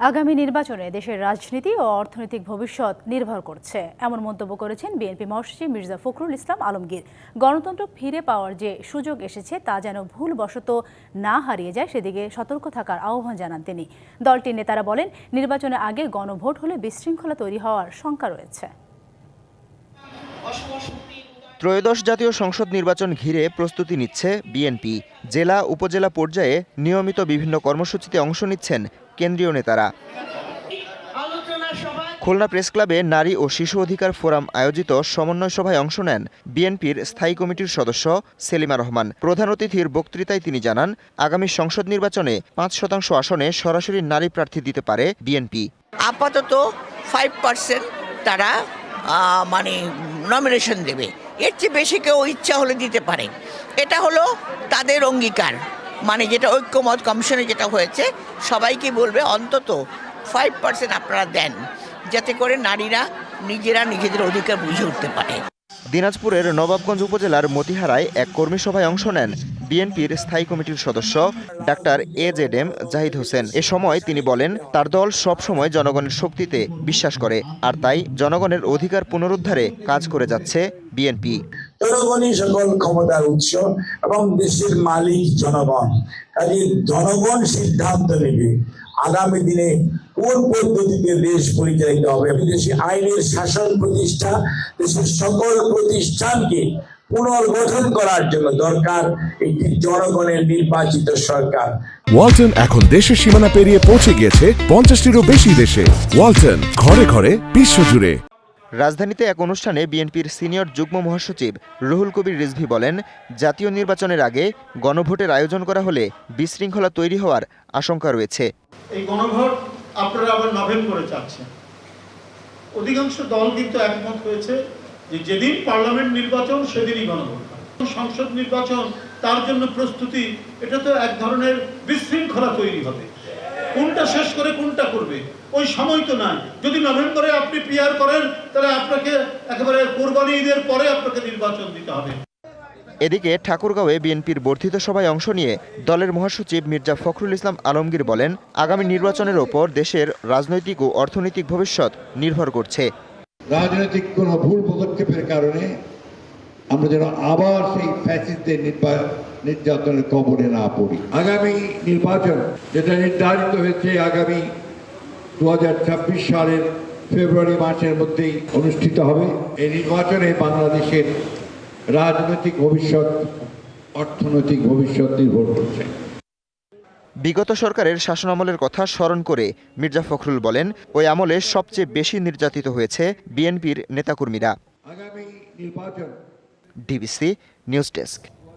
আগামী নির্বাচনে দেশের রাজনীতি ও অর্থনৈতিক ভবিষ্যৎ নির্ভর করছে। এমন মন্তব্য করেছেন বিএনপি মহাসচিব মির্জা ফখরুল ইসলাম আলমগীর। গণতন্ত্র ফিরে পাওয়ার যে সুযোগ এসেছে, তা যেন ভুলবশত না হারিয়ে যায়, সেদিকে সতর্ক থাকার আহ্বান জানান তিনি। দলটির নেতারা বলেন, নির্বাচনের আগে গণভোট হলে বিশৃঙ্খলা তৈরি হওয়ার শঙ্কা রয়েছে। ত্রয়োদশ জাতীয় সংসদ নির্বাচন ঘিরে প্রস্তুতি নিচ্ছে বিএনপি। জেলা উপজেলা পর্যায়ে নিয়মিত বিভিন্ন কর্মসূচিতে অংশ নিচ্ছেন কেন্দ্রীয় নেতারা। খুলনা প্রেস ক্লাবে নারী ও শিশু অধিকার ফোরাম আয়োজিত সমন্বয় সভায় অংশ নেন বিএনপির স্থায়ী কমিটির সদস্য সেলিমা রহমান। প্রধান অতিথির বক্তৃতায় তিনি জানান আগামী সংসদ নির্বাচনে পাঁচ শতাংশ আসনে সরাসরি নারী প্রার্থী দিতে পারে বিএনপি। আপাতত ফাইভ পার্সেন্ট তারা মানে নমিনেশন দেবে। এর চেয়ে বেশি কেউ ইচ্ছা হলে দিতে পারে। এটা হলো তাদের অঙ্গীকার। মানে যেটা ঐক্যমত কমিশনে যেটা হয়েছে, সবাইকে বলবে অন্তত ফাইভ পার্সেন্ট আপনারা দেন, যাতে করে নারীরা নিজেরা নিজেদের অধিকার বুঝে উঠতে পারে। দিনাজপুরের নবাবগঞ্জ উপজেলার মতিহারায় এক কর্মী সভায় অংশ নেন বিএনপির স্থায়ী কমিটির সদস্য doctor A Z M Zahid Hossain. এ সময় তিনি বলেন, তার দল সব সময় জনগণের শক্তিতে বিশ্বাস করে, আর তাই জনগণের অধিকার পুনরুদ্ধারে কাজ করে যাচ্ছে বিএনপি জনগণই সকল ক্ষমতার উৎস এবং দেশের মালিক জনগণ। কাজে জনগণ সিদ্ধান্ত নেবে আগামী দিনে কোন পদ্ধতিতে দেশ পরিচালিত হবে। দেশে আইনের শাসন প্রতিষ্ঠা দেশের সকল প্রতিষ্ঠানকে পুনর্গঠন করার জন্য দরকার একটি জনগণের নির্বাচিত সরকার। ওয়ালটন এখন দেশের সীমানা পেরিয়ে পৌঁছে গিয়েছে পঞ্চাশটিরও বেশি দেশে। ওয়ালটন ঘরে ঘরে বিশ্বজুড়ে। রাজধানীতে এক অনুষ্ঠানে বিএনপির সিনিয়র যুগ্ম মহাসচিব রুহুল কবির রিজভি বলেন, জাতীয় নির্বাচনের আগে গণভোটের আয়োজন করা হলে বিশৃঙ্খলা তৈরি হওয়ার আশঙ্কা রয়েছে। এই গণভোট আপনারা আবার নভেম্বরে চাচ্ছেন। অধিকাংশ দল কিন্তু একমত হয়েছে যে যেদিন পার্লামেন্ট নির্বাচন, সেদিনই গণভোট সংসদ নির্বাচন তার জন্য প্রস্তুতি, এটা তো এক ধরনের বিশৃঙ্খলা তৈরি হবে। কোনটা শেষ করে কোনটা করবে? ওই সময় তো নাই। যদি নভেম্বরে আপনি পিয়ার করেন তাহলে আপনাকে একেবারে কোরবানি ঈদের পরে আপনাকে নির্বাচন দিতে হবে। এদিকে ঠাকুরগাঁওয়ে বিএনপির বর্ধিত সভায় অংশ নিয়ে দলের মহাসচিব মির্জা ফখরুল ইসলাম আলমগীর বলেন আগামী নির্বাচনের ওপর দেশের রাজনৈতিক ও অর্থনৈতিক ভবিষ্যৎ নির্ভর করছে। রাজনৈতিক কোনো ভুল পদক্ষেপের কারণে আমরা যেন আবার সেই ফ্যাসিস্টদের নির্যাতনের কবলে না পড়ি। আগামী নির্বাচন যেটা নির্ধারিত হয়েছে আগামী দুহাজার ছাব্বিশ সালের ফেব্রুয়ারি মাসের মধ্যেই অনুষ্ঠিত হবে। এই নির্বাচনে বাংলাদেশের রাজনৈতিক ভবিষ্যৎ অর্থনৈতিক ভবিষ্যৎ নির্ভর করছে। বিগত সরকারের শাসনামলের কথা স্মরণ করে মির্জা ফখরুল বলেন ওই আমলে সবচেয়ে বেশি নির্যাতিত হয়েছে বিএনপির নেতাকর্মীরা। আগামী নির্বাচন ডিবিসি নিউজ ডেস্ক।